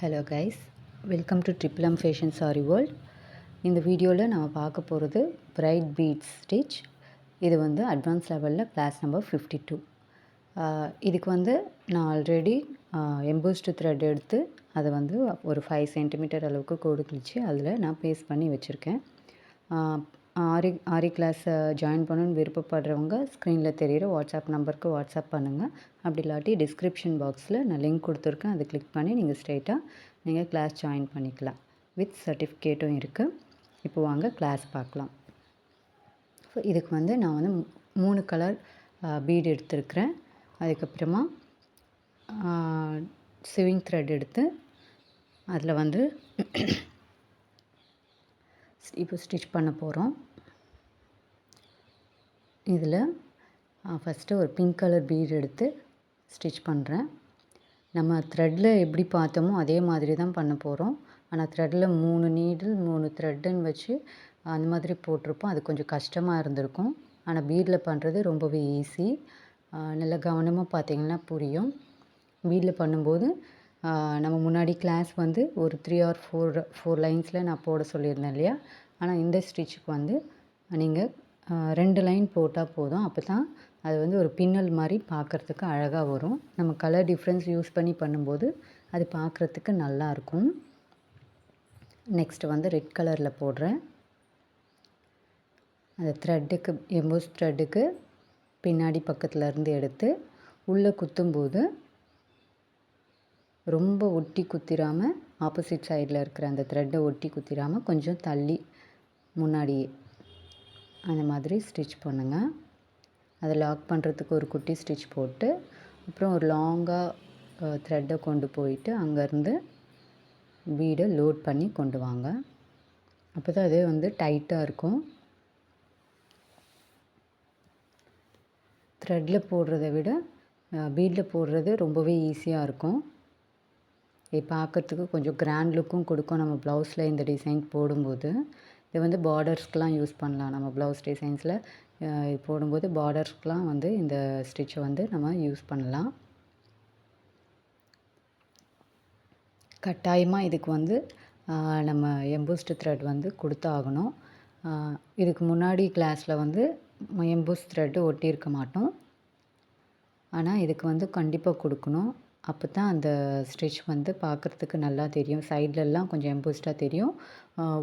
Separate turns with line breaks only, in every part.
Hello guys welcome to Triplum fashion sari world இந்த வீடியோவில் நம்ம பார்க்க போகிறது பிரைட் பீட்ஸ் ஸ்டிச் இது வந்து அட்வான்ஸ் லெவலில் கிளாஸ் நம்பர் ஃபிஃப்டி டூ இதுக்கு வந்து நான் ஆல்ரெடி எம்போஸ்டு த்ரெட் எடுத்து அதை வந்து ஒரு ஃபைவ் சென்டிமீட்டர் அளவுக்கு கோடு அதில் நான் பேஸ்ட் பண்ணி வச்சுருக்கேன். ஆரி ஆரி கிளாஸை ஜாயின் பண்ணணும்னு விருப்பப்படுறவங்க ஸ்க்ரீனில் தெரிகிற வாட்ஸ்அப் நம்பருக்கு வாட்ஸ்அப் பண்ணுங்கள் அப்படி இல்லாட்டி டிஸ்கிரிப்ஷன் பாக்ஸில் நான் லிங்க் கொடுத்துருக்கேன். அதை கிளிக் பண்ணி நீங்கள் ஸ்ட்ரைட்டாக நீங்கள் கிளாஸ் ஜாயின் பண்ணிக்கலாம். வித் சர்டிஃபிகேட்டும் இருக்குது இப்போ வாங்க கிளாஸ் பார்க்கலாம். ஸோ இதுக்கு வந்து நான் வந்து மூணு கலர் பீடு எடுத்துருக்கிறேன். அதுக்கப்புறமா ஸ்விங் த்ரெட் எடுத்து அதில் வந்து இப்போ ஸ்டிச் பண்ண போகிறோம் இதில் ஃபஸ்ட்டு ஒரு பிங்க் கலர் பீட் எடுத்து ஸ்டிச் பண்ணுறேன் நம்ம த்ரெட்டில் எப்படி பார்த்தோமோ அதே மாதிரி தான் பண்ண போகிறோம் ஆனால் த்ரெட்டில் மூணு நீடில் மூணு த்ரெட்டுன்னு வச்சு அந்த மாதிரி போட்டிருப்போம். அது கொஞ்சம் கஷ்டமாக இருந்திருக்கும். ஆனால் பீடில் பண்ணுறது ரொம்பவே ஈஸி நல்லா கவனமாக பார்த்தீங்கன்னா புரியும். பீடில் பண்ணும்போது நம்ம முன்னாடி கிளாஸ் வந்து ஒரு த்ரீ ஆர் ஃபோர் ஃபோர் லைன்ஸில் நான் போட சொல்லியிருந்தேன் இல்லையா? ஆனால் இந்த ஸ்டிச்சுக்கு வந்து நீங்கள் ரெண்டு லைன் போட்டால் போதும். அப்போ தான் அது வந்து ஒரு பின்னல் மாதிரி பார்க்குறதுக்கு அழகாக வரும். நம்ம கலர் டிஃப்ரென்ஸ் யூஸ் பண்ணி பண்ணும்போது அது பார்க்குறதுக்கு நல்லாயிருக்கும் நெக்ஸ்ட்டு வந்து ரெட் கலரில் போடுறேன். அந்த த்ரெட்டுக்கு எம்போஸ் த்ரெட்டுக்கு பின்னாடி பக்கத்தில் இருந்து எடுத்து உள்ளே குத்தும்போது ரொம்ப ஒட்டி குத்திராமல் ஆப்போசிட் சைடில் இருக்கிற அந்த த்ரெட்டை ஒட்டி குத்திராமல் கொஞ்சம் தள்ளி முன்னாடியே அந்த மாதிரி ஸ்டிச் பண்ணுங்கள் அதை லாக் பண்ணுறதுக்கு ஒரு குட்டி ஸ்டிச் போட்டு அப்புறம் ஒரு லாங்காக த்ரெட்டை கொண்டு போயிட்டு அங்கேருந்து பீடை லோட் பண்ணி கொண்டு வாங்க. அப்போ தான் அதே வந்து டைட்டாக இருக்கும். த்ரெட்டில் போடுறத விட பீடில் போடுறது ரொம்பவே ஈஸியாக இருக்கும். இது பார்க்குறதுக்கு கொஞ்சம் கிராண்ட் லுக்கும் கொடுக்கும். நம்ம ப்ளவுஸில் இந்த டிசைன் போடும்போது. இது வந்து பார்டர்ஸ்க்கெலாம் யூஸ் பண்ணலாம். நம்ம ப்ளவுஸ் டிசைன்ஸில் இது போடும்போது பார்டர்ஸ்க்கெலாம் வந்து இந்த ஸ்டிச்சை வந்து நம்ம யூஸ் பண்ணலாம். கட்டாயமாக இதுக்கு வந்து நம்ம எம்பூஸ்டு த்ரெட் வந்து கொடுத்தாகணும். இதுக்கு முன்னாடி கிளாஸில் வந்து எம்பூஸ் த்ரெட்டு ஒட்டியிருக்க மாட்டோம். ஆனால் இதுக்கு வந்து கண்டிப்பாக கொடுக்கணும். அப்போ தான் அந்த ஸ்டிச் வந்து பார்க்குறதுக்கு நல்லா தெரியும். சைட்லலாம் கொஞ்சம் எம்போஸ்டாக தெரியும்.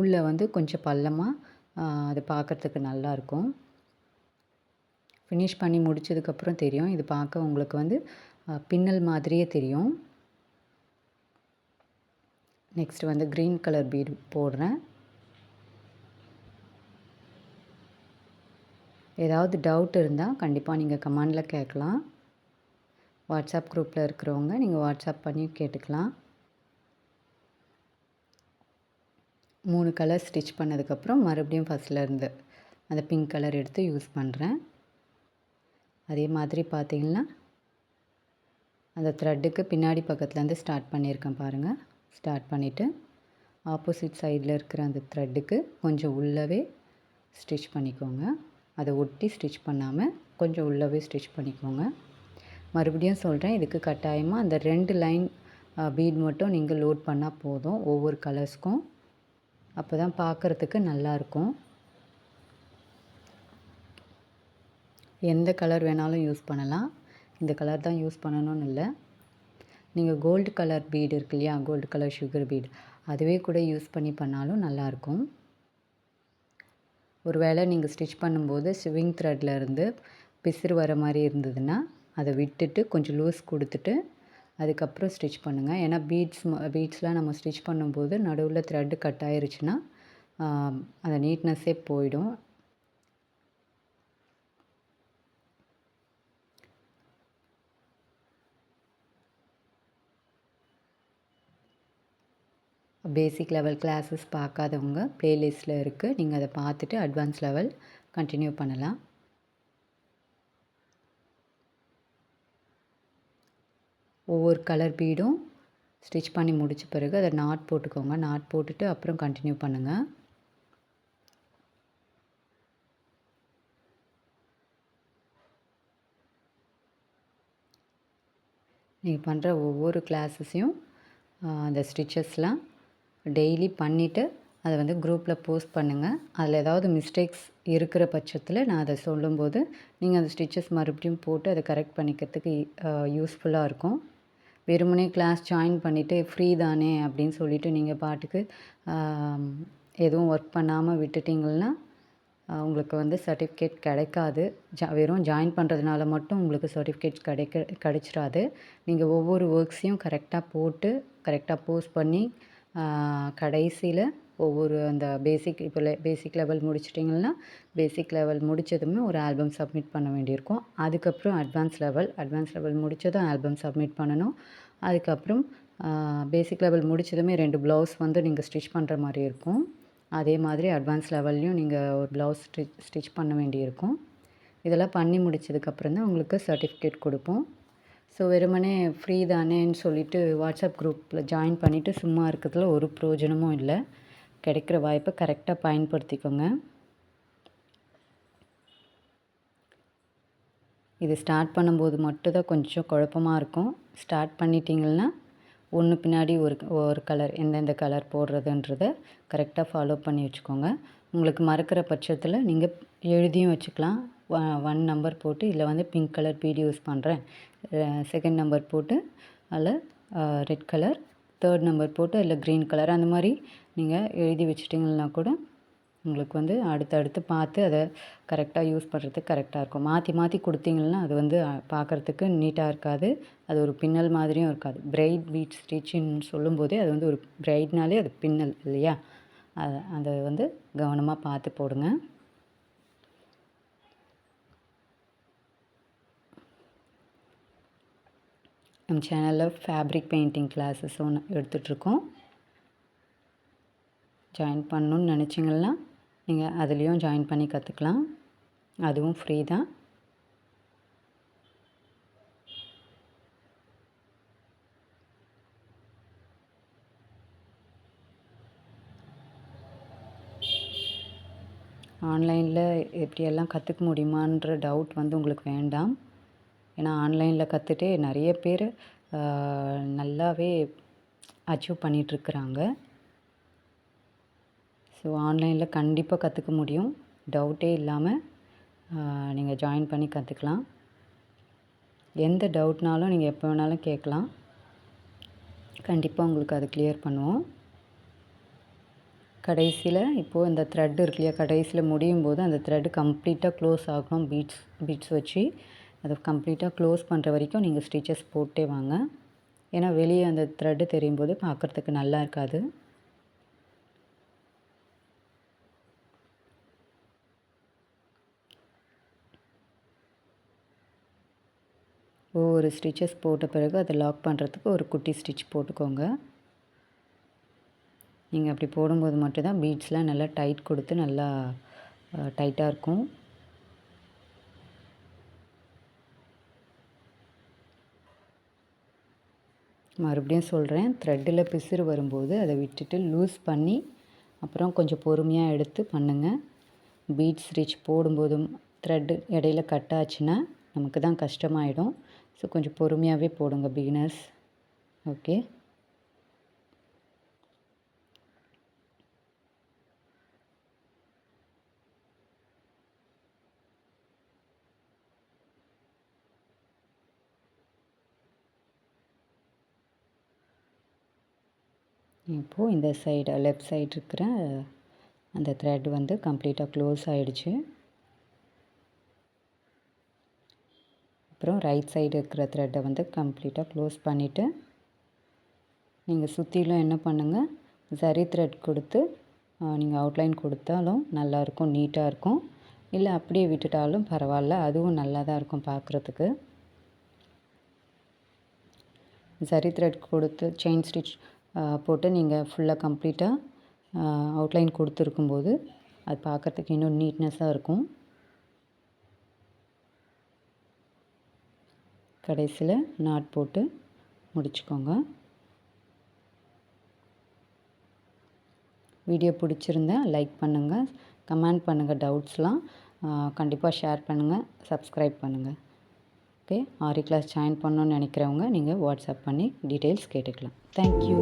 உள்ளே வந்து கொஞ்சம் பள்ளமாக அது பார்க்குறதுக்கு நல்லாயிருக்கும் ஃபினிஷ் பண்ணி முடித்ததுக்கப்புறம் தெரியும். இது பார்க்க உங்களுக்கு வந்து பின்னல் மாதிரியே தெரியும். நெக்ஸ்ட் வந்து க்ரீன் கலர் பீடு போடுறேன். ஏதாவது டவுட் இருந்தால் கண்டிப்பாக நீங்கள் கமெண்டில் கேட்கலாம். வாட்ஸ்அப் குரூப்பில் இருக்கிறவங்க நீங்கள் வாட்ஸ்அப் பண்ணி கேட்டுக்கலாம். மூணு கலர் ஸ்டிச் பண்ணதுக்கப்புறம் மறுபடியும் ஃபஸ்ட்லேருந்து அந்த பிங்க் கலர் எடுத்து யூஸ் பண்ணுறேன் அதே மாதிரி பார்த்திங்கன்னா அந்த த்ரெட்டுக்கு பின்னாடி பக்கத்துலேருந்து ஸ்டார்ட் பண்ணியிருக்கேன் பாருங்கள் ஸ்டார்ட் பண்ணிவிட்டு ஆப்போசிட் சைடில் இருக்கிற அந்த த்ரெட்டுக்கு கொஞ்சம் உள்ளவே ஸ்டிச் பண்ணிக்கோங்க. அதை ஒட்டி ஸ்டிச் பண்ணாமல் கொஞ்சம் உள்ளவே ஸ்டிச் பண்ணிக்கோங்க. மறுபடியும் சொல்கிறேன் இதுக்கு கட்டாயமாக அந்த ரெண்டு லைன் பீட் மட்டும் நீங்கள் லோட் பண்ணால் போதும் ஒவ்வொரு கலர்ஸ்க்கும். அப்போ தான் பார்க்குறதுக்கு நல்லாயிருக்கும் எந்த கலர் வேணாலும் யூஸ் பண்ணலாம். இந்த கலர் தான் யூஸ் பண்ணணும்னு இல்லை. நீங்கள் கோல்டு கலர் பீடு இருக்கு இல்லையா கோல்டு கலர் சுகர் பீடு அதுவே கூட யூஸ் பண்ணி பண்ணாலும் நல்லாயிருக்கும் ஒரு வேளை நீங்கள் ஸ்டிச் பண்ணும்போது ஸ்விங் த்ரெட்லேருந்து பிசிறு வர மாதிரி இருந்ததுன்னா அதை விட்டுட்டு கொஞ்சம் லூஸ் கொடுத்துட்டு அதுக்கப்புறம் ஸ்டிச் பண்ணுங்கள் ஏன்னா பீட்ஸ் பீட்ஸ்லாம் நம்ம ஸ்டிச் பண்ணும்போது நடுவில் த்ரெட்டு கட் ஆயிருச்சுன்னா அந்த நீட்னஸ்ஸே போயிடும். பேசிக் லெவல் கிளாஸஸ் பார்க்காதவங்க ப்ளேலிஸ்ட்டில் இருக்குது நீங்கள் அதை பார்த்துட்டு அட்வான்ஸ் லெவல் கண்டினியூ பண்ணலாம். ஒவ்வொரு கலர் பீடும் ஸ்டிச் பண்ணி முடித்த பிறகு அதை நாட் போட்டுக்கோங்க. நாட் போட்டுட்டு அப்புறம் கண்டினியூ பண்ணுங்கள் நீங்கள் பண்ணுற ஒவ்வொரு கிளாஸஸையும் அந்த ஸ்டிச்சஸ்லாம் டெய்லி பண்ணிவிட்டு அதை வந்து குரூப்பில் போஸ்ட் பண்ணுங்கள் அதில் ஏதாவது மிஸ்டேக்ஸ் இருக்கிற பட்சத்தில் நான் அதை சொல்லும்போது நீங்கள் அந்த ஸ்டிச்சஸ் மறுபடியும் போட்டு அதை கரெக்ட் பண்ணிக்கிறதுக்கு யூஸ்ஃபுல்லாக இருக்கும். வெறுமனே கிளாஸ் ஜாயின் பண்ணிவிட்டு ஃப்ரீ தானே அப்படின்னு சொல்லிவிட்டு நீங்கள் பாட்டுக்கு எதுவும் ஒர்க் பண்ணாமல் விட்டுட்டிங்கன்னா உங்களுக்கு வந்து சர்டிஃபிகேட் கிடைக்காது. ஜா வெறும் ஜாயின் பண்ணுறதுனால மட்டும் உங்களுக்கு சர்டிஃபிகேட் கிடைக்க கிடைச்சிடாது. நீங்கள் ஒவ்வொரு ஒர்க்ஸையும் கரெக்டாக போட்டு கரெக்டாக போஸ்ட் பண்ணி கடைசியில் ஒவ்வொரு அந்த பேசிக் இப்போ பேசிக் லெவல் முடிச்சிட்டிங்கன்னா பேசிக் லெவல் முடித்ததுமே ஒரு ஆல்பம் சப்மிட் பண்ண வேண்டியிருக்கும். அதுக்கப்புறம் அட்வான்ஸ் லெவல் அட்வான்ஸ் லெவல் முடித்ததும் ஆல்பம் சப்மிட் பண்ணணும். அதுக்கப்புறம் பேசிக் லெவல் முடித்ததுமே ரெண்டு ப்ளவுஸ் வந்து நீங்கள் ஸ்டிச் பண்ணுற மாதிரி இருக்கும். அதே மாதிரி அட்வான்ஸ் லெவல்லையும் நீங்கள் ஒரு ப்ளவுஸ் ஸ்டிச் ஸ்டிச் பண்ண வேண்டியிருக்கும். இதெல்லாம் பண்ணி முடித்ததுக்கப்புறம் தான் உங்களுக்கு சர்டிஃபிகேட் கொடுப்போம். ஸோ வெறுமனே ஃப்ரீ தானேன்னு சொல்லிவிட்டு வாட்ஸ்அப் குரூப்பில் ஜாயின் பண்ணிவிட்டு சும்மா இருக்கிறதுல ஒரு பிரயோஜனமும் இல்லை. கிடைக்கிற வாய்ப்பை கரெக்டாக பயன்படுத்திக்கோங்க. இது ஸ்டார்ட் பண்ணும்போது மட்டும்தான் கொஞ்சம் குழப்பமாக இருக்கும். ஸ்டார்ட் பண்ணிட்டீங்கன்னா ஒன்று பின்னாடி ஒரு ஒரு கலர் எந்தெந்த கலர் போடுறதுன்றத கரெக்டாக ஃபாலோ பண்ணி வச்சுக்கோங்க. உங்களுக்கு மறக்கிற பட்சத்தில் நீங்கள் எழுதியும் வச்சுக்கலாம். ஒன் நம்பர் போட்டு இதில் வந்து பிங்க் கலர் பீடி யூஸ் பண்ணுறேன் செகண்ட் நம்பர் போட்டு அதில் ரெட் கலர் தேர்ட் நம்பர் போட்டு அதில் க்ரீன் கலர் அந்த மாதிரி நீங்கள் எழுதி வச்சிட்டிங்கன்னா கூட உங்களுக்கு வந்து அடுத்தடுத்து பார்த்து அதை கரெக்டாக யூஸ் பண்ணுறதுக்கு கரெக்டாக இருக்கும். மாற்றி மாற்றி கொடுத்தீங்கன்னா அது வந்து பார்க்குறதுக்கு நீட்டாக இருக்காது. அது ஒரு பின்னல் மாதிரியும் இருக்காது. பிரைட் பீட் ஸ்டிச்சின்னு சொல்லும்போதே அது வந்து ஒரு பிரைட்னாலே அது பின்னல் இல்லையா? அதை அதை வந்து கவனமாக பார்த்து போடுங்க. நம்ம சேனலில் ஃபேப்ரிக் பெயிண்டிங் கிளாஸஸ் ஒன்று எடுத்துகிட்ருக்கோம் ஜாயின் பண்ணணுன்னு நினச்சிங்கன்னா நீங்கள் அதுலேயும் ஜாயின் பண்ணி கற்றுக்கலாம் அதுவும் ஃப்ரீ தான். ஆன்லைனில் எப்படியெல்லாம் கற்றுக்க முடியுமான்ற டவுட் வந்து உங்களுக்கு வேண்டாம். ஏன்னா ஆன்லைனில் கற்றுட்டே நிறைய பேர் நல்லாவே அச்சீவ் பண்ணிகிட்ருக்குறாங்க ஸோ ஆன்லைனில் கண்டிப்பாக கற்றுக்க முடியும். டவுட்டே இல்லாமல் நீங்கள் ஜாயின் பண்ணி கற்றுக்கலாம் எந்த டவுட்னாலும் நீங்கள் எப்போ வேணாலும் கேட்கலாம். கண்டிப்பாக உங்களுக்கு அது கிளியர் பண்ணுவோம். கடைசியில் இப்போது இந்த த்ரெட் இருக்கு இல்லையா? கடைசியில் முடியும் போது அந்த த்ரெட்டு கம்ப்ளீட்டாக க்ளோஸ் ஆகணும். பீட்ஸ் பீட்ஸ் வச்சு. அதை கம்ப்ளீட்டாக க்ளோஸ் பண்ணுற வரைக்கும் நீங்கள் ஸ்டிச்சஸ் போட்டே வாங்க. ஏன்னா வெளியே அந்த த்ரெட்டு தெரியும் போது பார்க்குறதுக்கு நல்லா இருக்காது. ஒவ்வொரு ஸ்டிச்சஸ் போட்ட பிறகு அதை லாக் பண்ணுறதுக்கு ஒரு குட்டி ஸ்டிச் போட்டுக்கோங்க. நீங்கள் அப்படி போடும்போது மட்டும்தான் பீட்ஸ்லாம் நல்லா டைட் கொடுத்து நல்லா டைட்டாக இருக்கும். மறுபடியும் சொல்கிறேன் த்ரெட்டில் பிசுறு வரும்போது அதை விட்டுட்டு லூஸ் பண்ணி அப்புறம் கொஞ்சம் பொறுமையாக எடுத்து பண்ணுங்கள் பீட் ஸ்டிச் போடும்போதும் த்ரெட்டு இடையில கட் ஆச்சுன்னா நமக்கு தான் கஷ்டமாயிடும். ஸோ கொஞ்சம் பொறுமையாகவே போடுங்க பிகினர்ஸ் ஓகே இப்போது இந்த சைடு லெஃப்ட் சைடு இருக்கிற அந்த த்ரெட் வந்து கம்ப்ளீட்டாக க்ளோஸ் ஆகிடுச்சு அப்புறம் ரைட் சைடு இருக்கிற த்ரெட்டை வந்து கம்ப்ளீட்டாக க்ளோஸ் பண்ணிவிட்டு நீங்கள் சுற்றிலும் என்ன பண்ணுங்கள் சரி த்ரெட் கொடுத்து நீங்கள் அவுட்லைன் கொடுத்தாலும் நல்லாயிருக்கும் நீட்டாக இருக்கும். இல்லை அப்படியே விட்டுட்டாலும் பரவாயில்ல அதுவும் நல்லா தான் இருக்கும் பார்க்குறதுக்கு. சரி த்ரெட் கொடுத்து செயின் ஸ்டிச் போட்டு நீங்கள் ஃபுல்லாக கம்ப்ளீட்டாக அவுட்லைன் கொடுத்துருக்கும்போது அது பார்க்குறதுக்கு இன்னும் நீட்னஸாக இருக்கும். கடைசியில் நாட் போட்டு முடிச்சுக்கோங்க. வீடியோ பிடிச்சிருந்தா லைக் பண்ணுங்கள் கமெண்ட் பண்ணுங்கள் டவுட்ஸ்லாம் கண்டிப்பாக ஷேர் பண்ணுங்கள் சப்ஸ்கிரைப் பண்ணுங்கள் ஓகே ஆரி கிளாஸ் ஜாயின் பண்ணணுன்னு நினைக்கிறவங்க நீங்கள் வாட்ஸ்அப் பண்ணி டீட்டெயில்ஸ் கேட்டுக்கலாம். தேங்க்யூ